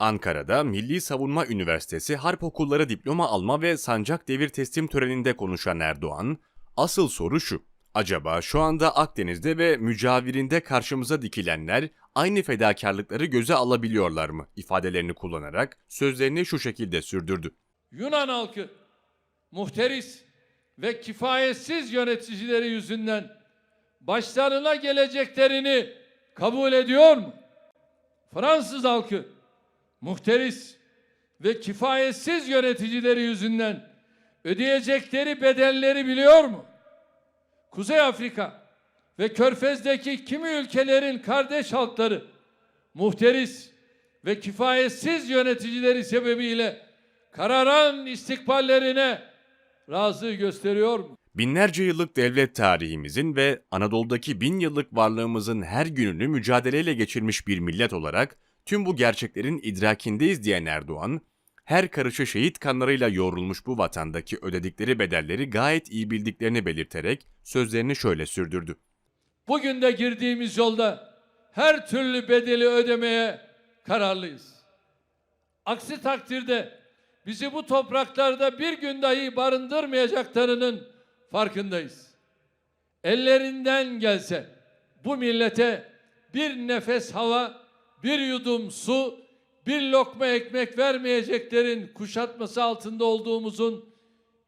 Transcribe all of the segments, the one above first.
Ankara'da Milli Savunma Üniversitesi Harp Okulları diploma alma ve sancak devir teslim töreninde konuşan Erdoğan, asıl soru şu. Acaba şu anda Akdeniz'de ve mücavirinde karşımıza dikilenler aynı fedakarlıkları göze alabiliyorlar mı ifadelerini kullanarak sözlerini şu şekilde sürdürdü. Yunan halkı muhteris ve kifayetsiz yöneticileri yüzünden başlarına geleceklerini kabul ediyor mu? Fransız halkı muhteris ve kifayetsiz yöneticileri yüzünden ödeyecekleri bedelleri biliyor mu? Kuzey Afrika ve Körfez'deki kimi ülkelerin kardeş halkları muhteris ve kifayetsiz yöneticileri sebebiyle kararan istikballerine razı gösteriyor mu? Binlerce yıllık devlet tarihimizin ve Anadolu'daki bin yıllık varlığımızın her gününü mücadeleyle geçirmiş bir millet olarak tüm bu gerçeklerin idrakindeyiz diyen Erdoğan, her karışı şehit kanlarıyla yoğrulmuş bu vatandaki ödedikleri bedelleri gayet iyi bildiklerini belirterek sözlerini şöyle sürdürdü. Bugün de girdiğimiz yolda her türlü bedeli ödemeye kararlıyız. Aksi takdirde bizi bu topraklarda bir gün dahi barındırmayacaklarının farkındayız. Ellerinden gelse bu millete bir nefes hava, bir yudum su, bir lokma ekmek vermeyeceklerin kuşatması altında olduğumuzun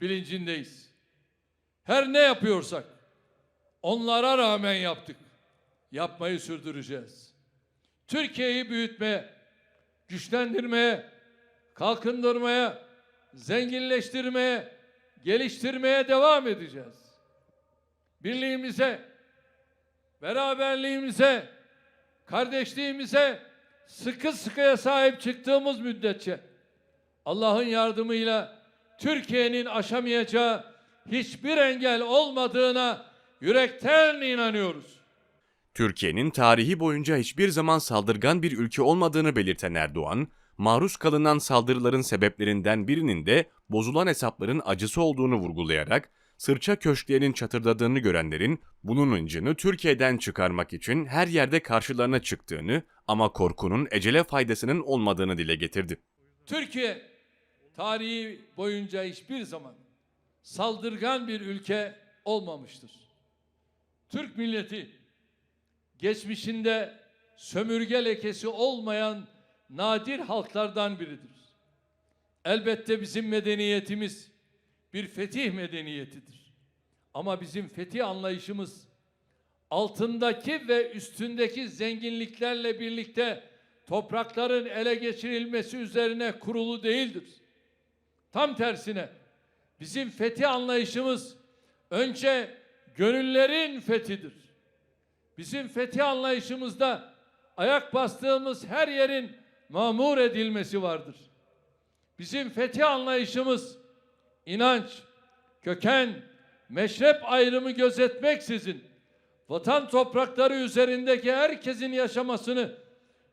bilincindeyiz. Her ne yapıyorsak onlara rağmen yaptık. Yapmayı sürdüreceğiz. Türkiye'yi büyütmeye, güçlendirmeye, kalkındırmaya, zenginleştirmeye, geliştirmeye devam edeceğiz. Birliğimize, beraberliğimize, kardeşliğimize sıkı sıkıya sahip çıktığımız müddetçe Allah'ın yardımıyla Türkiye'nin aşamayacağı hiçbir engel olmadığına yürekten inanıyoruz. Türkiye'nin tarihi boyunca hiçbir zaman saldırgan bir ülke olmadığını belirten Erdoğan, maruz kalınan saldırıların sebeplerinden birinin de bozulan hesapların acısı olduğunu vurgulayarak, sırça köşklerinin çatırdadığını görenlerin bunun incini Türkiye'den çıkarmak için her yerde karşılarına çıktığını ama korkunun ecele faydasının olmadığını dile getirdi. Türkiye tarihi boyunca hiçbir zaman saldırgan bir ülke olmamıştır. Türk milleti geçmişinde sömürge lekesi olmayan nadir halklardan biridir. Elbette bizim medeniyetimiz bir fetih medeniyetidir. Ama bizim fetih anlayışımız altındaki ve üstündeki zenginliklerle birlikte toprakların ele geçirilmesi üzerine kurulu değildir. Tam tersine bizim fethi anlayışımız önce gönüllerin fethidir. Bizim fethi anlayışımızda ayak bastığımız her yerin mamur edilmesi vardır. Bizim fethi anlayışımız inanç, köken, meşrep ayrımı gözetmeksizin vatan toprakları üzerindeki herkesin yaşamasını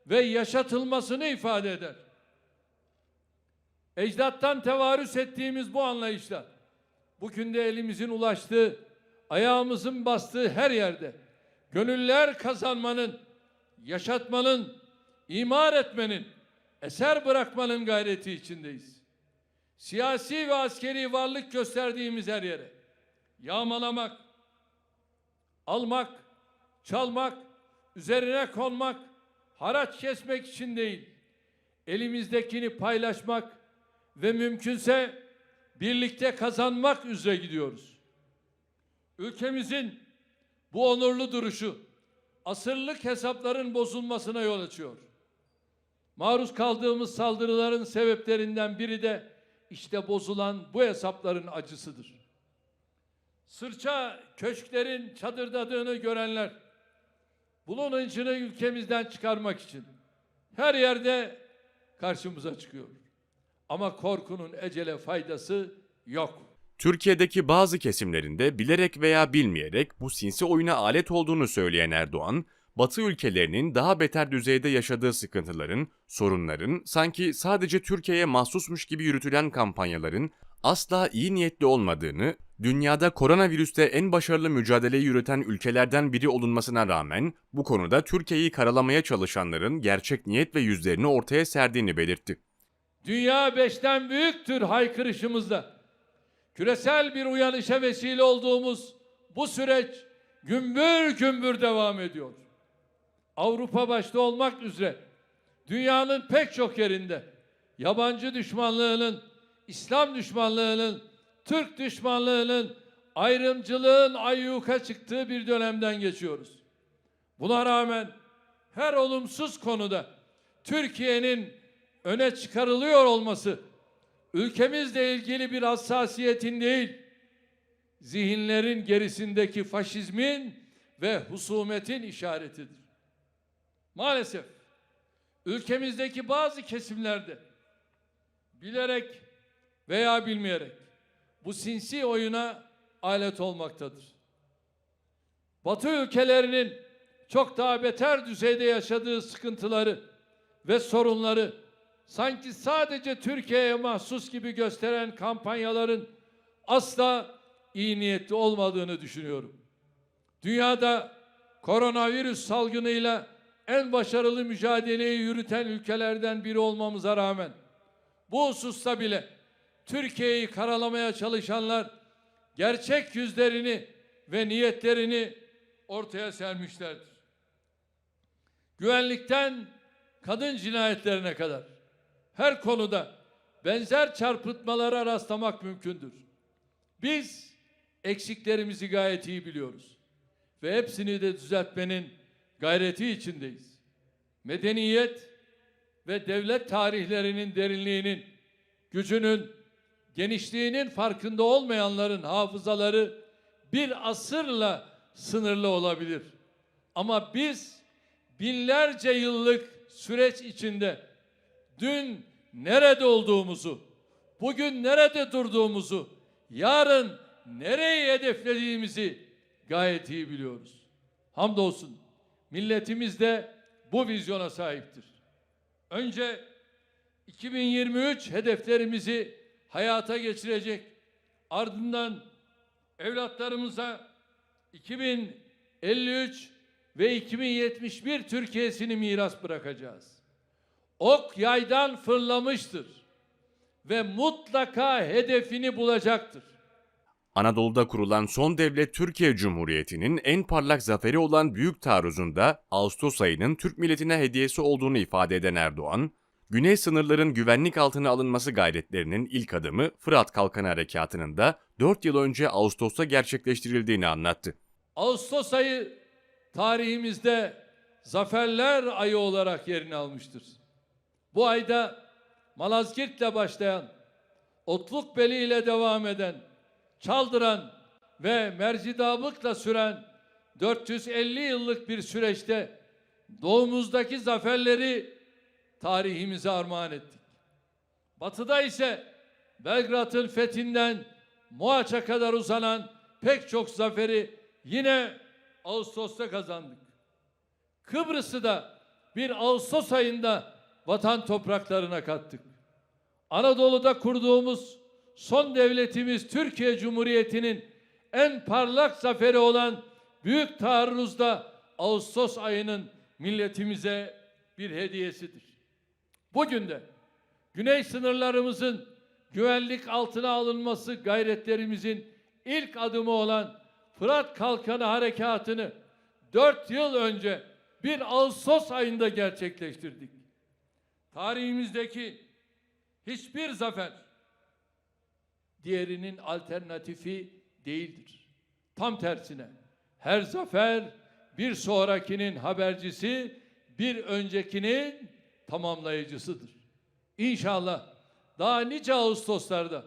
ve yaşatılmasını ifade eder. Ecdattan tevarüs ettiğimiz bu anlayışla bugün de elimizin ulaştığı, ayağımızın bastığı her yerde gönüller kazanmanın, yaşatmanın, imar etmenin, eser bırakmanın gayreti içindeyiz. Siyasi ve askeri varlık gösterdiğimiz her yere yağmalamak, almak, çalmak, üzerine konmak, haraç kesmek için değil, elimizdekini paylaşmak ve mümkünse birlikte kazanmak üzere gidiyoruz. Ülkemizin bu onurlu duruşu asırlık hesapların bozulmasına yol açıyor. Maruz kaldığımız saldırıların sebeplerinden biri de işte bozulan bu hesapların acısıdır. Sırça köşklerin çadırdadığını görenler bunun hıncını ülkemizden çıkarmak için her yerde karşımıza çıkıyor. Ama korkunun ecele faydası yok. Türkiye'deki bazı kesimlerinde bilerek veya bilmeyerek bu sinsi oyuna alet olduğunu söyleyen Erdoğan, Batı ülkelerinin daha beter düzeyde yaşadığı sıkıntıların, sorunların sanki sadece Türkiye'ye mahsusmuş gibi yürütülen kampanyaların asla iyi niyetli olmadığını, dünyada koronavirüste en başarılı mücadeleyi yürüten ülkelerden biri olunmasına rağmen bu konuda Türkiye'yi karalamaya çalışanların gerçek niyet ve yüzlerini ortaya serdiğini belirtti. Dünya beşten büyüktür haykırışımızla. Küresel bir uyanışa vesile olduğumuz bu süreç gümbür gümbür devam ediyor. Avrupa başta olmak üzere dünyanın pek çok yerinde yabancı düşmanlığının, İslam düşmanlığının, Türk düşmanlığının, ayrımcılığın ayyuka çıktığı bir dönemden geçiyoruz. Buna rağmen her olumsuz konuda Türkiye'nin öne çıkarılıyor olması ülkemizle ilgili bir hassasiyetin değil, zihinlerin gerisindeki faşizmin ve husumetin işaretidir. Maalesef ülkemizdeki bazı kesimlerde bilerek veya bilmeyerek bu sinsi oyuna alet olmaktadır. Batı ülkelerinin çok daha beter düzeyde yaşadığı sıkıntıları ve sorunları sanki sadece Türkiye'ye mahsus gibi gösteren kampanyaların asla iyi niyetli olmadığını düşünüyorum. Dünyada koronavirüs salgınıyla en başarılı mücadeleyi yürüten ülkelerden biri olmamıza rağmen bu hususta bile Türkiye'yi karalamaya çalışanlar gerçek yüzlerini ve niyetlerini ortaya sermişlerdir. Güvenlikten kadın cinayetlerine kadar her konuda benzer çarpıtmalara rastlamak mümkündür. Biz eksiklerimizi gayet iyi biliyoruz ve hepsini de düzeltmenin gayreti içindeyiz. Medeniyet ve devlet tarihlerinin derinliğinin, gücünün, genişliğinin farkında olmayanların hafızaları bir asırla sınırlı olabilir. Ama biz binlerce yıllık süreç içinde dün nerede olduğumuzu, bugün nerede durduğumuzu, yarın nereyi hedeflediğimizi gayet iyi biliyoruz. Hamdolsun milletimiz de bu vizyona sahiptir. Önce 2023 hedeflerimizi hayata geçirecek. Ardından evlatlarımıza 2053 ve 2071 Türkiye'sini miras bırakacağız. Ok yaydan fırlamıştır ve mutlaka hedefini bulacaktır. Anadolu'da kurulan son devlet Türkiye Cumhuriyeti'nin en parlak zaferi olan Büyük Taarruz'unda Ağustos ayının Türk milletine hediyesi olduğunu ifade eden Erdoğan, Güney sınırların güvenlik altına alınması gayretlerinin ilk adımı Fırat Kalkanı Harekatı'nın da 4 yıl önce Ağustos'ta gerçekleştirildiğini anlattı. Ağustos ayı tarihimizde zaferler ayı olarak yerini almıştır. Bu ayda Malazgirt'le başlayan, Otlukbeli ile devam eden, Çaldıran ve Mercidabık'la süren 450 yıllık bir süreçte doğumuzdaki zaferleri tarihimize armağan ettik. Batıda ise Belgrad'ın fethinden Moaç'a kadar uzanan pek çok zaferi yine Ağustos'ta kazandık. Kıbrıs'ı da bir Ağustos ayında vatan topraklarına kattık. Anadolu'da kurduğumuz son devletimiz Türkiye Cumhuriyeti'nin en parlak zaferi olan Büyük Taarruz'da Ağustos ayının milletimize bir hediyesidir. Bugün de güney sınırlarımızın güvenlik altına alınması gayretlerimizin ilk adımı olan Fırat Kalkanı Harekatı'nı dört yıl önce bir Ağustos ayında gerçekleştirdik. Tarihimizdeki hiçbir zafer diğerinin alternatifi değildir. Tam tersine her zafer bir sonrakinin habercisi, bir öncekinin tamamlayıcısıdır. İnşallah daha nice Ağustoslarda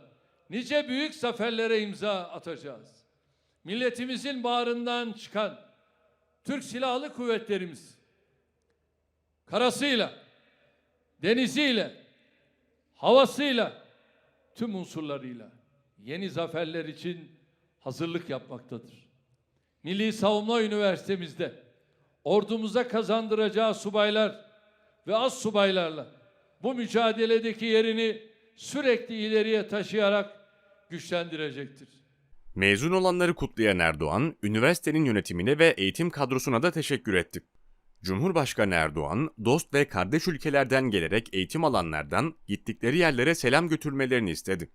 nice büyük zaferlere imza atacağız. Milletimizin bağrından çıkan Türk Silahlı Kuvvetlerimiz karasıyla, deniziyle, havasıyla, tüm unsurlarıyla yeni zaferler için hazırlık yapmaktadır. Milli Savunma Üniversitemizde ordumuza kazandıracağı subaylar ve az subaylarla bu mücadeledeki yerini sürekli ileriye taşıyarak güçlendirecektir. Mezun olanları kutlayan Erdoğan, üniversitenin yönetimine ve eğitim kadrosuna da teşekkür etti. Cumhurbaşkanı Erdoğan, dost ve kardeş ülkelerden gelerek eğitim alanlardan gittikleri yerlere selam götürmelerini istedi.